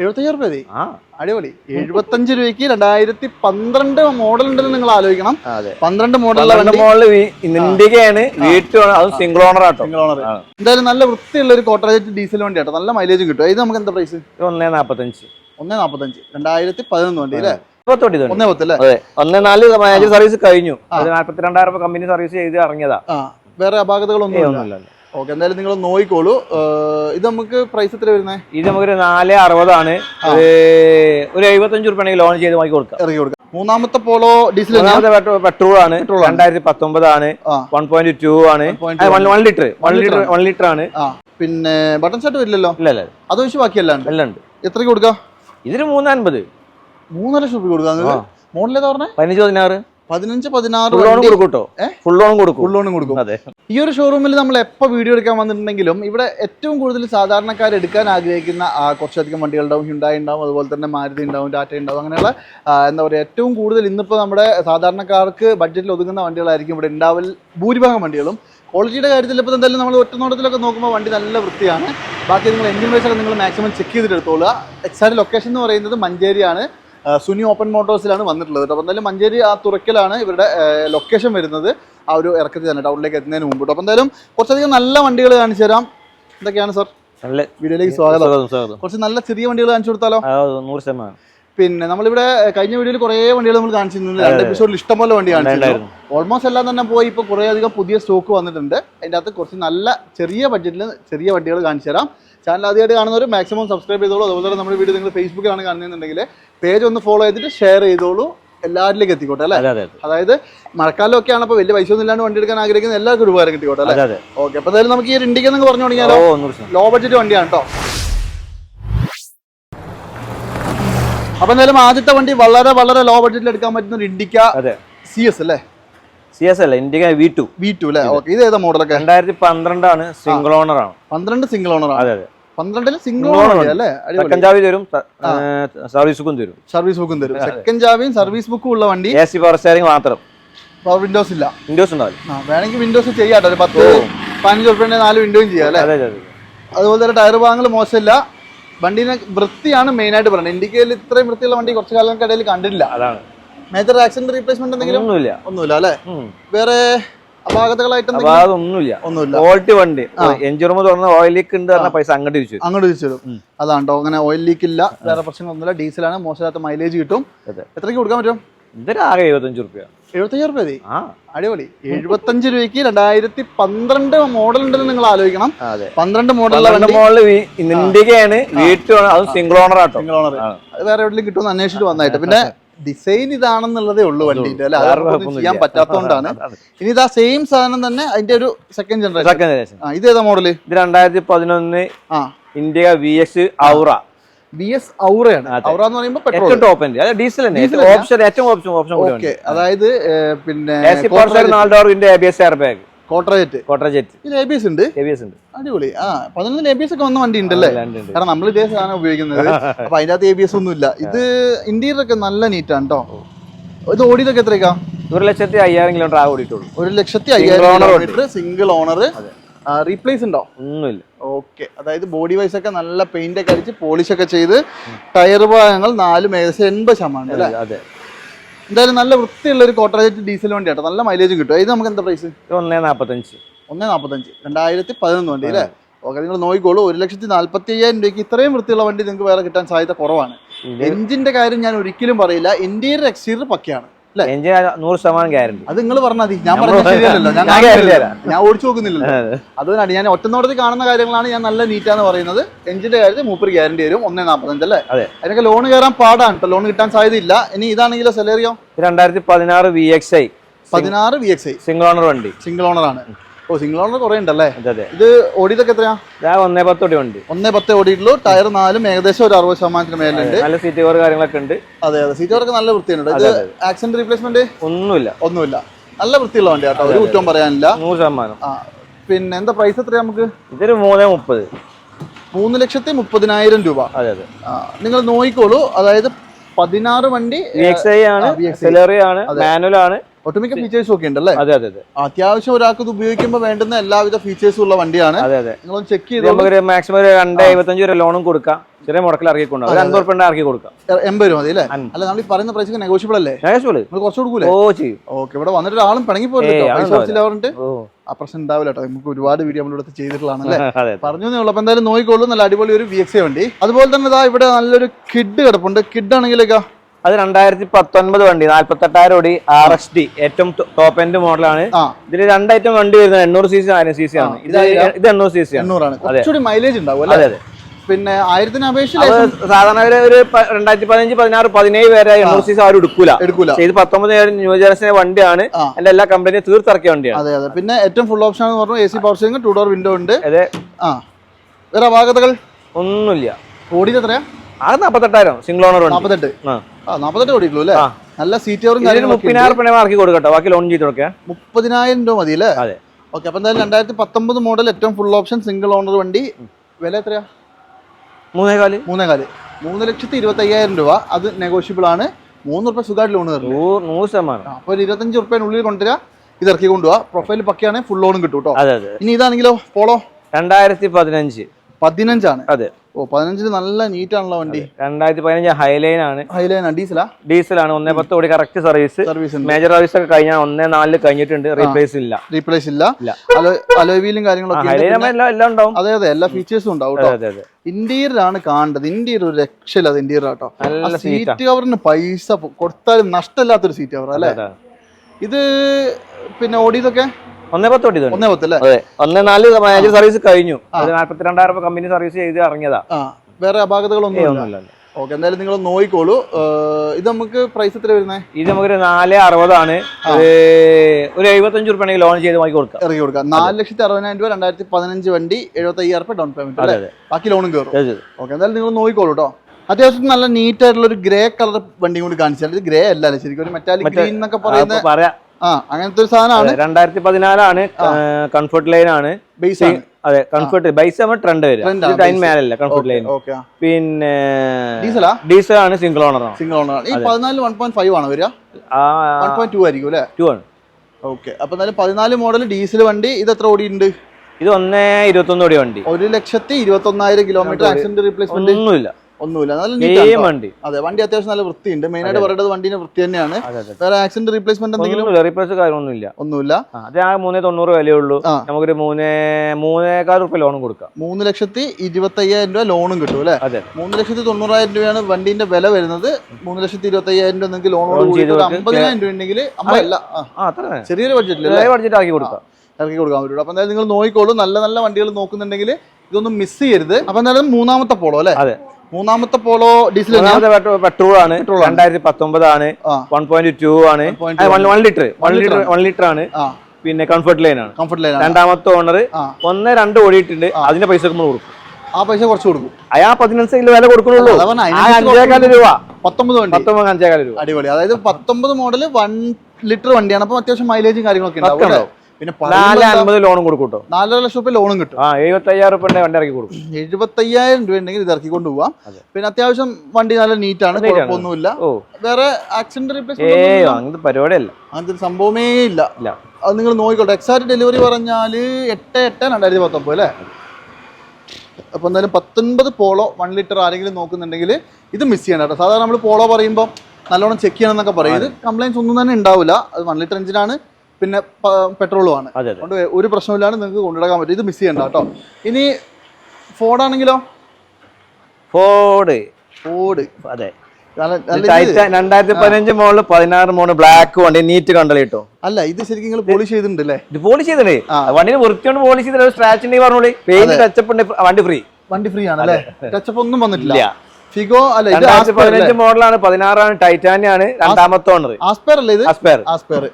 എഴുപത്തയ്യായിരം രൂപ മതി. അടിപൊളി. എഴുപത്തഞ്ച് രൂപയ്ക്ക് രണ്ടായിരത്തി പന്ത്രണ്ട് മോഡൽ ഉണ്ടെന്ന് നിങ്ങൾ ആലോചിക്കണം. പന്ത്രണ്ട് മോഡൽ ഇന്ത്യക്കാണ് വീട്ടിൽ അതും single owner auto. Single owner എന്തായാലും നല്ല വൃത്തിയുള്ള ഒരു കോട്ടറേജ് ഡീസൽ വണ്ടി ആട്ടോ. നല്ല മൈലേജ് കിട്ടും. ഇത് നമുക്ക് എന്താ പ്രൈസ് ഒന്നേ നാപ്പത്തഞ്ച്. ഒന്നേ നാപ്പത്തഞ്ച്. രണ്ടായിരത്തി പതിനൊന്ന് വണ്ടി അല്ലേ? ഒന്നേ പത്ത് അല്ലേ? ഒന്നേ നാല് സർവീസ് കഴിഞ്ഞു. നാല്പത്തിരണ്ടായിരം കമ്പനി സർവീസ് ചെയ്ത് ഇറങ്ങിയതാ. വേറെ അപാകതകളൊന്നും ഓക്കെ എന്തായാലും നിങ്ങൾ നോക്കിക്കോളൂ. ഇത് നമുക്ക് പ്രൈസ് എത്ര വരുന്നത് ഇത് നമുക്കൊരു നാല് അറുപതാണ്. ഒരു എഴുപത്തഞ്ച് റുപ്യാണെങ്കിൽ ലോൺ ചെയ്ത് വാങ്ങി കൊടുക്കാം. ഇറങ്ങി കൊടുക്കാം. മൂന്നാമത്തെ പോളോ ഡീസൽ പെട്രോൾ ആണ് രണ്ടായിരത്തി പത്തൊമ്പതാണ് ആ. വൺ പോയിന്റ് ടു ആണ്. 1.2 one litre one litre one litre ആണ്. പിന്നെ ബട്ടൺ ഷർട്ട് വരില്ലല്ലോ? ഇല്ല അത് വെച്ച് ബാക്കിയല്ലാണ്ട് എല്ലാം ഉണ്ട്. എത്രയ്ക്ക് കൊടുക്കാം? ഇതിന് മൂന്നൻപത്. മൂന്നര ലക്ഷം രൂപ കൊടുക്കാം മോഡലേതാ മോഡൽ ഏതാ പറഞ്ഞേ? പതിനഞ്ച് പതിനാറ്? പതിനഞ്ച് പതിനാറ് ഫുൾ ലോൺ കൊടുക്കും ഫുൾ ലോൺ കൊടുക്കും. ഫുൾ ലോണും കൊടുക്കും. അതെ. ഈ ഒരു ഷോറൂമിൽ നമ്മൾ എപ്പോൾ വീഡിയോ എടുക്കാൻ വന്നിട്ടുണ്ടെങ്കിലും ഇവിടെ ഏറ്റവും കൂടുതൽ സാധാരണക്കാർ എടുക്കാൻ ആഗ്രഹിക്കുന്ന കുറച്ചധികം വണ്ടികളുണ്ടാവും. ഹിണ്ടായി ഉണ്ടാവും അതുപോലെ തന്നെ മാരുതി ഉണ്ടാവും ടാറ്റ ഉണ്ടാവും അങ്ങനെയുള്ള എന്താ പറയുക ഏറ്റവും കൂടുതൽ ഇന്നിപ്പോൾ നമ്മുടെ സാധാരണക്കാർക്ക് ബഡ്ജറ്റിൽ ഒതുങ്ങുന്ന വണ്ടികളായിരിക്കും ഇവിടെ ഉണ്ടാവൽ ഭൂരിഭാഗം വണ്ടികളും. ക്വാളിറ്റിയുടെ കാര്യത്തിൽ ഇപ്പോൾ എന്തായാലും നമ്മൾ ഒറ്റ നോട്ടത്തിലൊക്കെ നോക്കുമ്പോൾ വണ്ടി നല്ല വൃത്തിയാണ്. ബാക്കി നിങ്ങൾ എൻജിൻ വൈസൊക്കെ നിങ്ങൾ മാക്സിമം ചെക്ക് ചെയ്തിട്ട് എടുത്തോളുക. എക്സാക്ട് ലൊക്കേഷൻ എന്ന് പറയുന്നത് മഞ്ചേരിയാണ്. സുനി ഓപ്പൺ മോട്ടോഴ്സിലാണ് വന്നിട്ടുള്ളത്. അപ്പോൾ എന്തായാലും മഞ്ചേരി ആ തുറക്കലാണ് ഇവരുടെ ലൊക്കേഷൻ വരുന്നത്. ആ ഒരു ഇറക്കത്തിൽ തന്നെ ടൗണിലേക്ക് എത്തുന്നതിന് മുമ്പ് അപ്പോൾ എന്തായാലും കുറച്ചധികം നല്ല വണ്ടികൾ കാണിച്ചു തരാം. എന്തൊക്കെയാണ് സാർ? നല്ല വീഡിയോയിലേക്ക് സ്വാഗതം. കുറച്ച് നല്ല ചെറിയ വണ്ടികൾ കാണിച്ചു കൊടുത്താലോ? നൂറ് ശതമാനം. പിന്നെ നമ്മളിവിടെ കഴിഞ്ഞ വീഡിയോയിൽ കുറേ വണ്ടികൾ നമ്മൾ കാണിച്ചിരുന്നു. രണ്ട് എപ്പിസോഡിൽ ഇഷ്ടംപോലെ വണ്ടി കാണിച്ചിരുന്നു. ഓൾമോസ്റ്റ് എല്ലാം തന്നെ പോയി. ഇപ്പോൾ കുറേ അധികം പുതിയ സ്റ്റോക്ക് വന്നിട്ടുണ്ട്. അതിന്റെ അകത്ത് കുറച്ച് നല്ല ചെറിയ ബഡ്ജറ്റിൽ ചെറിയ വണ്ടികൾ കാണിച്ചു തരാം. ചാനൽ ആദ്യമായിട്ട് കാണുന്നവർ മാക്സിമം സബ്സ്ക്രൈബ് ചെയ്തോളൂ. അതുപോലെ തന്നെ നമ്മുടെ വീഡിയോ നിങ്ങൾ ഫേസ്ബുക്കിലാണ് കാണുന്നതെന്നുണ്ടെങ്കിൽ പേജ് ഒന്ന് ഫോളോ ചെയ്തിട്ട് ഷെയർ ചെയ്തോളൂ. എല്ലാവരിലേക്ക് എത്തിക്കോട്ടെ അല്ലേ? അതെ അതെ അതെ. അതായത് മഴക്കാലം ഒക്കെ ആണ് അപ്പോൾ വലിയ പൈസ ഒന്നും ഇല്ലാണ്ട് വണ്ടി എടുക്കാൻ ആഗ്രഹിക്കുന്ന എല്ലാവർക്കും ഉപകാരം കിട്ടിക്കോട്ടെ അല്ലേ? ഓക്കെ അപ്പോൾ എന്തായാലും നമുക്ക് ഈ ഒരു ഇൻഡിക്ക എന്നൊക്കെ പറഞ്ഞു തുടങ്ങിയാലോ? ലോ ബഡ്ജറ്റ് വണ്ടിയാണ് കേട്ടോ അപ്പൊ എന്തായാലും ആദ്യത്തെ വണ്ടി വളരെ വളരെ ലോ ബഡ്ജറ്റിൽ എടുക്കാൻ പറ്റുന്ന ഒരു ഇൻഡിക്ക സി എസ് അല്ലേ? സി എസ് അല്ല India V two V two അല്ലേ ഓക്കെ ഇത് ഏതാ മോഡലൊക്കെ രണ്ടായിരത്തി പന്ത്രണ്ടാണ് സിംഗിൾ ഓണർ ആണ്. പന്ത്രണ്ട് സിംഗിൾ ഓണർ ആണ്. അതെ അതെ. പന്ത്രണ്ടിൽ സിംഗിൾ ഓണർ അല്ലേ? സെക്കൻഡ് ചാവി തരും സർവീസ് ബുക്കും തരും. സർവീസ് ബുക്കും തരും. സെക്കൻഡ് ചാവിയും സർവീസ് ബുക്കും ഉള്ള വണ്ടി എ സി പവർ മാത്രം. പവർ വിൻഡോസ് ഇല്ല. വിൻഡോസ് ഉണ്ടാവില്ല. വേണമെങ്കിൽ വിൻഡോസ് ചെയ്യാട്ടോ. ഒരു പത്ത് പതിനഞ്ച് ഉറുപ്പിന്റെ നാല് വിൻഡോയും ചെയ്യാം അല്ലേ? അതെ അതെ അതെ. അതുപോലെ തന്നെ ടയർ ഭാഗങ്ങൾ മോശമില്ല. വണ്ടീനെ വൃത്തിയാണ് മെയിൻ ആയിട്ട് പറയുന്നത്. ഇന്ത്യയിൽ ഇത്രയും വൃത്തിയുള്ള വണ്ടി കുറച്ച് കാലങ്ങൾക്കിടയിൽ കണ്ടിട്ടില്ല. അതാണ്. മേജർ ആക്സിഡന്റ് റീപ്ലേസ്മെന്റ് എന്തെങ്കിലും? ഒന്നുമില്ല. ഒന്നുമില്ല അല്ലേ? വേറെ അപാകതകളായിട്ട് അപ്പൊ എന്തെങ്കിലും ഒന്നുമില്ല. ക്വാളിറ്റി വണ്ടി. എഞ്ചിൻ റൂം തുറന്ന ഓയിൽ ലീക്ക് ഉണ്ട് പറഞ്ഞ പൈസ അങ്ങോട്ട് തിരിച്ചു അങ്ങോട്ട് തിരിച്ചു തരും. ഉം. അതാണ് കേട്ടോ അങ്ങനെ ഓയിൽ ലീക്ക് ഇല്ല. വേറെ പ്രശ്നങ്ങളൊന്നുമില്ല. ഡീസലാണ് മോശമില്ലാത്ത മൈലേജ് കിട്ടും. അതെ. എത്രയ്ക്ക് കൊടുക്കാൻ പറ്റും? ഇതൊരു ആകെ എഴുപത്തഞ്ച് റുപ്യ എഴുപത്തയ്യായിരം റുപ്യ മതി. അടിപൊളി. എഴുപത്തഞ്ച് രൂപയ്ക്ക് രണ്ടായിരത്തി പന്ത്രണ്ട് മോഡൽ ഉണ്ടെന്ന് നിങ്ങൾ ആലോചിക്കണം. പന്ത്രണ്ട് മോഡൽ മോളിൽ ഇന്ത്യക്കാണ് വീട്ടിൽ അത് single owner auto. Single owner അത് വേറെ എവിടെയും കിട്ടുമെന്ന് അന്വേഷിച്ചിട്ട് വന്നായിട്ട് പിന്നെ ഡിസൈൻ ഇതാണെന്നുള്ളതേ ഉള്ളൂ വണ്ടിന്റെ അല്ലെ? അതൊന്നും. ചെയ്യാൻ പറ്റാത്തതുകൊണ്ടാണ്. ഇനി ഇതാ സെയിം സാധനം തന്നെ അതിന്റെ ഒരു സെക്കൻഡ് ജനറേഷൻ സെക്കൻഡ് ജനറേഷൻ ഇത് ഏതാ മോഡൽ ഇത് രണ്ടായിരത്തി പതിനൊന്ന് ആ. India V S Aura B S ഔറയാണ് അതെ. ഔറ എന്ന് പറയുമ്പോൾ പെട്രോൾ ടോപ്പ് ഡീസൽ ഓപ്ഷൻ ഏറ്റവും ഓപ്ഷൻ ഓപ്ഷൻ അതായത് പിന്നെ എ സി പവർ സ്റ്റാർ നാല് door A B S air bag കോട്ടറേറ്റ് കോട്ടർ ജെറ്റ് ഇതിൽ എ ബി എസ് ഉണ്ട്? എ ബി എസ് ഉണ്ട്. അടിപൊളി. ആ പതിനൊന്നിൽ എ ഒക്കെ വന്ന വണ്ടി ഉണ്ടല്ലേ? കാരണം നമ്മൾ ഇതേ സാധനം ഉപയോഗിക്കുന്നത്. അപ്പൊ അതിന്റെ അകത്ത് എ ബി എസ് ഒന്നും ഇല്ല. ഇത് ഇന്റീരിയർ ഒക്കെ നല്ല നീറ്റാണ് കേട്ടോ ഇത് ഓടിയതൊക്കെ എത്രയ്ക്കാ? ഒരു ലക്ഷത്തി അയ്യായിരം കിലോമീറ്റർ ആ ഓടിയിട്ടുള്ളൂ. ഒരു ലക്ഷത്തി അയ്യായിരം കിലോമീറ്റർ സിംഗിൾ ഓണർ റീപ്ലേസ് ഉണ്ടോ? ഒന്നുമില്ല. ഓക്കെ അതായത് ബോഡി വൈസ് ഒക്കെ നല്ല പെയിന്റ് ഒക്കെ അടിച്ച് പോളിഷ് ഒക്കെ ചെയ്ത് ടയർ ഭാഗങ്ങൾ നാലും ഏകദേശം എൺപത് ശതമാനം അല്ലേ? അതെ. എന്തായാലും നല്ല വൃത്തിയുള്ള ഒരു കോട്ടറേറ്റ് ഡീസൽ വണ്ടി കേട്ടോ നല്ല മൈലേജ് കിട്ടും. ഇത് നമുക്ക് എന്താ പ്രൈസ് ഒന്നേ നാപ്പത്തഞ്ച്. ഒന്നേ നാൽപ്പത്തഞ്ച് രണ്ടായിരത്തി പതിനൊന്ന് വണ്ടി അല്ലേ? ഓക്കെ നിങ്ങൾ നോക്കിക്കോളൂ. ഒരു ലക്ഷത്തി നാൽപ്പത്തി അയ്യായിരം രൂപയ്ക്ക് ഇത്രയും വൃത്തിയുള്ള വണ്ടി നിങ്ങൾക്ക് വേറെ കിട്ടാൻ സാധ്യത കുറവാണ്. എഞ്ചിന്റെ കാര്യം ഞാൻ ഒരിക്കലും പറയില്ല. Interior exterior പക്കയാണ്. എഞ്ചിൻ നൂറ് ശതമാനം ഗ്യാരണ്ടി അത് നിങ്ങൾ പറഞ്ഞാൽ മതി. ഞാൻ ശരിയല്ലല്ലോ. ഞാൻ ഞാൻ ഓടിച്ചു നോക്കുന്നില്ലല്ലോ. അതുകൊണ്ടാണ് ഞാൻ ഒറ്റനോടത്തിൽ കാണുന്ന കാര്യങ്ങളാണ് ഞാൻ നല്ല നീറ്റാന്ന് പറയുന്നത്. എഞ്ചിന്റെ കാര്യത്തിൽ മൂപ്പർ ഗ്യാരണ്ടി വരും ഒന്നേ നാൽപ്പത്തഞ്ച് അല്ലേ? അതെ. അതിനൊക്കെ ലോൺ കയറാൻ പാടാണ് ലോൺ കിട്ടാൻ സാധ്യതയില്ല. ഇനി ഇതാണെങ്കിലോ സെലേറിയോ രണ്ടായിരത്തി പതിനാറ് വി എക്സ് ഐ പതിനാറ് V X I single owner വണ്ടി. സിംഗിൾ ഓണർ ആണ്. ഓ സിംഗിൾ ഓണർ കുറെ ഉണ്ടല്ലേ? ഇത് ഓടിയതൊക്കെ എത്രയാ? ഒന്നേ പത്ത് ഓടി ഉണ്ട് ഒന്നേ പത്ത് ഓടിയിട്ടുള്ളൂ. ടയർ നാലും ഏകദേശം ഒരു അറുപത് ശതമാനത്തിന് മേലുണ്ട് നല്ല സീറ്റ് കവർ കാര്യങ്ങളൊക്കെ ഉണ്ട്. അതെ അതെ. സീറ്റ് കവർ നല്ല വൃത്തിയുണ്ട്. ഇത്. ആക്സിഡന്റ് റീപ്ലേസ്മെന്റ് ഒന്നുമില്ല. ഒന്നുമില്ല. നല്ല വൃത്തിയുള്ള വണ്ടി കേട്ടോ ഒരു കുറ്റവും പറയാനില്ല. നൂറ് ശതമാനം. പിന്നെ എന്താ പ്രൈസ് എത്രയാ നമുക്ക്? ഇതൊരു മൂന്നേ മുപ്പത്. മൂന്ന് ലക്ഷത്തി മുപ്പതിനായിരം രൂപ. അതെ അതെ. നിങ്ങൾ നോക്കിക്കോളൂ. അതായത് പതിനാറ് വണ്ടി ആണ് ആണ് മാനുവൽ ആണ്. ഒട്ടുമിക്ക ഫീച്ചേഴ്സ് ഒക്കെ ഉണ്ട് അല്ലേ അതെ അതെ അതെ. അത്യാവശ്യം ഒരാൾക്ക് ഇത് ഉപയോഗിക്കുമ്പോൾ വേണ്ടുന്ന എല്ലാവിധ ഫീച്ചേഴ്സും ഉള്ള വണ്ടിയാണ്. അതെ അതെ. നിങ്ങളൊന്ന് ചെക്ക് ചെയ്ത് നമുക്ക് മാക്സിമം ഒരു രണ്ട് എഴുപത്തഞ്ച് വരെ ലോണും കൊടുക്കാം. ചെറിയ മുടക്കിൽ ഇറക്കി കൊണ്ടുപോകാം ഒരു അൻപത് റുപ്യ ഇറക്കി കൊടുക്കാം. എൺപത് രൂപ മതി അല്ലേ? അല്ല നമ്മൾ ഈ പറയുന്ന പ്രൈസ് നെഗോഷ്യബിൾ അല്ലേ? നെഗോഷ്യബിൾ നിങ്ങൾ കുറച്ച് കൊടുക്കൂലേ? ഓ ചെയ്യും. ഓക്കെ ഇവിടെ വന്നിട്ട് ഒരാളും പിണങ്ങി പോയിട്ടുണ്ട് ആ പ്രശ്നം ഉണ്ടാവില്ല കേട്ടോ. നമുക്ക് ഒരുപാട് വീഡിയോ നമ്മളിവിടെ ചെയ്തിട്ടുള്ളതാണ് അല്ലേ പറഞ്ഞു ഉള്ളൂ. അപ്പൊ എന്തായാലും നോക്കിക്കോളൂ. നല്ല അടിപൊളി ഒരു വി എക്സ് വണ്ടി. അതുപോലെ തന്നെ ഇതാ ഇവിടെ നല്ലൊരു കിഡ് കിടപ്പുണ്ട്. കിഡ് ആണെങ്കിലേക്കാ? അത് രണ്ടായിരത്തി പത്തൊൻപത് വണ്ടി നാല്പത്തെട്ടായിരം ഓടി ആർ എസ് ഡി ഏറ്റവും ടോപ്പ് എൻഡ് മോഡലാണ് ഇതിൽ രണ്ട് ഐറ്റം വണ്ടി വരുന്നത് എണ്ണൂറ് സി സി ആയിരം സി സി ആണ്. ഇത് എണ്ണൂറ് സി സി ആണ് മൈലേജ് ഉണ്ടാവും അതെ അതെ. പിന്നെ ആയിരത്തിന് അപേക്ഷിച്ച് സാധാരണ ഒരു രണ്ടായിരത്തി പതിനഞ്ച് പതിനാറ് പതിനേഴ് വരെ എണ്ണൂറ് സി സി ആരും എടുക്കൂല. എടുക്കൂല. ഇത് പത്തൊമ്പത് ന്യൂ ജനറേഷൻ വണ്ടിയാണ്. എന്റെ എല്ലാ കമ്പനിയും തീർത്തിറക്കിയ വണ്ടിയാണ്. അതെ അതെ. പിന്നെ ഏറ്റവും ഫുൾ ഓപ്ഷൻ എന്ന് പറഞ്ഞു A C power steering two door window ഉണ്ട്. അതെ. ആ. വേറെ അപാകതകൾ ഒന്നുമില്ല. ഓടിയത് എത്രയാ? അത് നാപ്പത്തെട്ടായിരം. Single owner നാപ്പത്തെട്ട്. നാപ്പത്തെട്ട് ഓടിക്കുള്ളൂ അല്ലേ? നല്ല സീറ്റ് കവറും. മുപ്പതിനായിരം രൂപ ഇറക്കി കൊടുക്കട്ടോ. ബാക്കി ലോൺ ചെയ്ത് കൊടുക്കുക മുപ്പതിനായിരം രൂപ മതി അല്ലേ? അതെ. ഓക്കെ അപ്പൊ എന്തായാലും രണ്ടായിരത്തി പത്തൊമ്പത് മോഡൽ ഏറ്റവും ഫുൾ ഓപ്ഷൻ സിംഗിൾ ഓണർ വണ്ടി. വില എത്രയാ? മൂന്നേകാൽ. മൂന്നേ കാൽ മൂന്ന് ലക്ഷത്തി ഇരുപത്തി അയ്യായിരം രൂപ. അത് നെഗോഷ്യബിൾ ആണ്. മൂന്ന് റുപ്യ സുഖമായിട്ട് ലോൺ തരുന്നു നൂറ് ശതമാനം. അപ്പൊ ഒരു ഇരുപത്തഞ്ച് റുപ്യനുള്ളിൽ കൊണ്ടുവരാ. ഇത് ഇറക്കി കൊണ്ടുപോവാ. പ്രൊഫൈൽ പക്കയാണെങ്കിൽ ഫുൾ ലോണും കിട്ടും കേട്ടോ അതെ അതെ. ഇനി ഇതാണെങ്കിലോ? പോളോ? രണ്ടായിരത്തി പതിനഞ്ച്. പതിനഞ്ചാണ്. അതെ. ഓ പതിനഞ്ചിന് നല്ല നീറ്റ് ആണല്ലോ വണ്ടി. രണ്ടായിരത്തി പതിനഞ്ച് ഹൈലൈൻ ആണ് ഹൈലൈൻ ഡീസലാ? ഡീസലാണ് ഒന്നേ പത്ത് കോടി correct service. Service major service ഒക്കെ കഴിഞ്ഞാൽ ഒന്നേ നാലിൽ കഴിഞ്ഞിട്ടുണ്ട് റീപ്ലേസ് ഇല്ല. റീപ്ലേസ് ഇല്ല. അലോവീലും കാര്യങ്ങളൊക്കെ എല്ലാം ഉണ്ടാവും. അതെ അതെ എല്ലാ ഫീച്ചേഴ്സും ഉണ്ടാവും അതെ അതെ ആണ് കാണേണ്ടത്. ഇന്റീരിയർ ഒരു രക്ഷയില്ല അത് ഇന്റീരിയർ ആട്ടോ നല്ല സീറ്റ് കവറിന് പൈസ കൊടുത്താലും നഷ്ടമില്ലാത്തൊരു സീറ്റ് കവർ അല്ലേ? ഇത് പിന്നെ ഓടിയതൊക്കെ? ഒന്നേ പത്ത് തന്നെ ഒന്നേ പത്ത് അതെ. ഒന്നേ നാല് മാനേജർ സർവീസ് കഴിഞ്ഞു. അത് നാല്പത്തിരണ്ടായിരം രൂപ കമ്പനി സർവീസ് ചെയ്ത് ഇറങ്ങിയതാ. വേറെ അപാകതകളൊന്നും ഓക്കെ എന്തായാലും നിങ്ങൾ നോക്കിക്കോളൂ. ഇത് നമുക്ക് പ്രൈസ് എത്ര വരുന്നത് ഇത് നമുക്കൊരു നാല് അറുപതാണ്. ഒരു എഴുപത്തഞ്ച് റുപ്യ ലോൺ ചെയ്ത് വാങ്ങി കൊടുക്കാം ഇറങ്ങി കൊടുക്കാം. നാല് ലക്ഷത്തി അറുപതിനായിരം രൂപ രണ്ടായിരത്തി പതിനഞ്ച് വണ്ടി എഴുപത്തി അയ്യായിരം രൂപ ഡൗൺ പേയ്മെന്റ് അല്ലേ ബാക്കി ലോണും കയറും. ഓക്കെ എന്തായാലും നിങ്ങൾ നോക്കിക്കോളൂ കേട്ടോ അത്യാവശ്യം നല്ല നീറ്റ് ആയിട്ടുള്ള ഒരു ഗ്രേ കളർ വണ്ടിയും കൂടി കാണിച്ചാൽ ഗ്രേ അല്ല ശരിക്കും ഒരു മെറ്റാലിക് ഗ്രീൻ എന്നൊക്കെ പറയുന്നത് പറയാം. ആ അങ്ങനത്തെ ഒരു സാധനമാണ്. രണ്ടായിരത്തി പതിനാലാണ് കംഫർട്ട് ലൈൻ ആണ്. ബേസ് അതെ കംഫർട്ട് ബൈസ് നമ്മൾ ട്രെൻഡ് വരും ടൈം. മേലല്ല കംഫർട്ട് ലൈൻ പിന്നെ ഡീസലാ ഡീസൽ ആണ് സിംഗിൾ ഓണർ സിംഗിൾ ഓണർ ഈ പതിനാലിൽ വൺ പോയിന്റ് ഫൈവ് ആണ് വരിക. ആ. വൺ പോയിന്റ് ടു ആയിരിക്കും അല്ലേ? ടു ആണ്. ഓക്കെ അപ്പൊ പതിനാല് മോഡൽ ഡീസൽ വണ്ടി ഇത് എത്ര ഓടിയിട്ടുണ്ട്? ഇത് ഒന്നേ ഇരുപത്തൊന്ന് ഓടി വണ്ടി. ഒരു ലക്ഷത്തി ഇരുപത്തി ഒന്നായിരം കിലോമീറ്റർ ആക്സിഡന്റ് റീപ്ലേസ്മെന്റ് ഒന്നുമില്ല. ഒന്നുമില്ല. നല്ല വണ്ടി. അതെ വണ്ടി അത്യാവശ്യം നല്ല വൃത്തിയുണ്ട്. മെയിൻ ആയിട്ട് പറയുന്നത് വണ്ടിന്റെ വൃത്തി തന്നെയാണ്. വേറെ ആക്സിഡന്റ് റീപ്ലേസ്മെന്റ് എന്തെങ്കിലും? ഒന്നുമില്ല റീപ്ലേസ് കാര്യമൊന്നുമില്ല. ഒന്നുമില്ല. അതെ ആ മൂന്നേ തൊണ്ണൂറ് വിലയുള്ളൂ. നമുക്കൊരു മൂന്നേ മൂന്നേക്കാൾ റുപ്യ ലോണും കൊടുക്കാം. മൂന്ന് ലക്ഷത്തി ഇരുപത്തി അയ്യായിരം രൂപ ലോണും കിട്ടും അല്ലേ? അതെ മൂന്ന് ലക്ഷത്തി തൊണ്ണൂറായിരം രൂപയാണ് വണ്ടിന്റെ വില വരുന്നത്. മൂന്ന് ലക്ഷത്തി ഇരുപത്തി അയ്യായിരം രൂപ നിങ്ങൾക്ക് ലോൺ അമ്പതിനായിരം രൂപ ഉണ്ടെങ്കിൽ അമ്പതല്ല ചെറിയൊരു ബഡ്ജറ്റിൽ ബഡ്ജറ്റ് ആക്കി കൊടുക്കാം. ഇറക്കി കൊടുക്കാൻ പറ്റുള്ളൂ. അപ്പൊ എന്തായാലും നിങ്ങൾ നോക്കിക്കോളൂ. നല്ല നല്ല വണ്ടികൾ നോക്കുന്നുണ്ടെങ്കിൽ ഇതൊന്നും മിസ് ചെയ്യരുത്. അപ്പൊ എന്തായാലും മൂന്നാമത്തെ പോളോ അല്ലേ? അതെ. മൂന്നാമത്തെ പോളോ ഡീസൽ പെട്രോൾ ആണ്. രണ്ടായിരത്തി പത്തൊമ്പത് ആണ് വൺ പോയിന്റ് ടു ആണ്. 1.2 one litre one litre one litre ആണ്. പിന്നെ കംഫർട്ട് ലൈൻ ആണ്. കംഫർട്ട് ലൈൻ രണ്ടാമത്തെ ഓണർ ഒന്ന് രണ്ട് ഓടിയിട്ടുണ്ട്. അതിന്റെ പൈസ നമ്മൾ കൊടുക്കും. ആ പൈസ കുറച്ച് കൊടുക്കും. അയാ പതിനഞ്ച് വില കൊടുക്കുന്നുള്ളൂ അഞ്ചേകാൽ രൂപ. പത്തൊമ്പത് വണ്ടി. പത്തൊമ്പത് അഞ്ചേകാൽ രൂപ. അടിപൊളി. അതായത് പത്തൊമ്പത് മോഡൽ വൺ ലിറ്റർ വണ്ടിയാണ്. അപ്പൊ അത്യാവശ്യം മൈലേജും കാര്യങ്ങളൊക്കെ ഉണ്ടാവും? പിന്നെ നാല് അൻപത് ലോണും കൊടുക്കും കേട്ടോ. നാലര ലക്ഷം രൂപ ലോണും കിട്ടും. ആ എഴുപത്തി രൂപ വണ്ടി ഇറക്കി കൊടുക്കും. എഴുപത്തയ്യായിരം രൂപ ഉണ്ടെങ്കിൽ ഇത് ഇറക്കി കൊണ്ടുപോവാം പിന്നെ അത്യാവശ്യം വണ്ടി നല്ല Neat ആണ്. കുഴപ്പമൊന്നുമില്ല. വേറെ ആക്സിഡന്റ് റിപ്ലേസ്മെന്റ് അങ്ങനത്തെ പരിപാടിയല്ല. അങ്ങനത്തെ ഒരു സംഭവമേ ഇല്ല. ഇല്ല. അത് നിങ്ങൾ നോക്കിക്കോട്ടെ. എക്സാക്ട് ഡെലിവറി പറഞ്ഞാൽ എട്ട് എട്ട് രണ്ടായിരത്തി പത്തൊമ്പത് അല്ലേ? അപ്പോൾ എന്തായാലും പത്തൊൻപത് പോളോ വൺ ലിറ്റർ ആരെങ്കിലും നോക്കുന്നുണ്ടെങ്കിൽ ഇത് മിസ് ചെയ്യണം കേട്ടോ. സാധാരണ നമ്മൾ പോളോ പറയുമ്പോൾ നല്ലോണം ചെക്ക് ചെയ്യണം എന്നൊക്കെ പറയും. ഇത് കംപ്ലൈൻസ് ഒന്നും തന്നെ ഉണ്ടാവില്ല. അത് വൺ ലിറ്റർ എഞ്ചിനാണ് പിന്നെ പെട്രോളും ആണ് അതെ അതെ. അതുകൊണ്ട് ഒരു പ്രശ്നമില്ലാണ്ട് നിങ്ങൾക്ക് കൊണ്ടുനടക്കാൻ പറ്റും. ഇത് മിസ് ചെയ്യണ്ട കേട്ടോ. ഇനി ഫോർഡാണെങ്കിലോ ഫോർഡ് ഫോർഡ് അതെ. രണ്ടായിരത്തി പതിനഞ്ച് മോഡൽ പതിനാറ് മോഡൽ ബ്ലാക്ക് വണ്ടി നീറ്റ് കണ്ടല്ലോ കേട്ടോ. അല്ല ഇത് ശരിക്കും നിങ്ങൾ പോളിഷ് ചെയ്തിട്ടുണ്ടല്ലേ? ഇത് പോളിഷ് ചെയ്തിട്ടേ ആ. വണ്ടിന് വൃത്തിയോണ്ട് പോളിഷ് ചെയ്തിട്ട് സ്ക്രാച്ച് ഉണ്ടെങ്കിൽ പറഞ്ഞോളി. പെയിന്റ് ടച്ചപ്പ് ഉണ്ട് വണ്ടി ഫ്രീ വണ്ടി ഫ്രീ ആണ് അല്ലേ ടച്ചപ്പ് ഒന്നും വന്നിട്ടില്ല. ഫിഗോ അല്ല ഇത് പതിനഞ്ച് മോഡലാണ് പതിനാറാണ് ടൈറ്റാനിയാണ് രണ്ടാമത്തെ ഓണർ ആസ്പെയർ അല്ലേ ഇത്? ആസ്പെയർ ആസ്പെയർ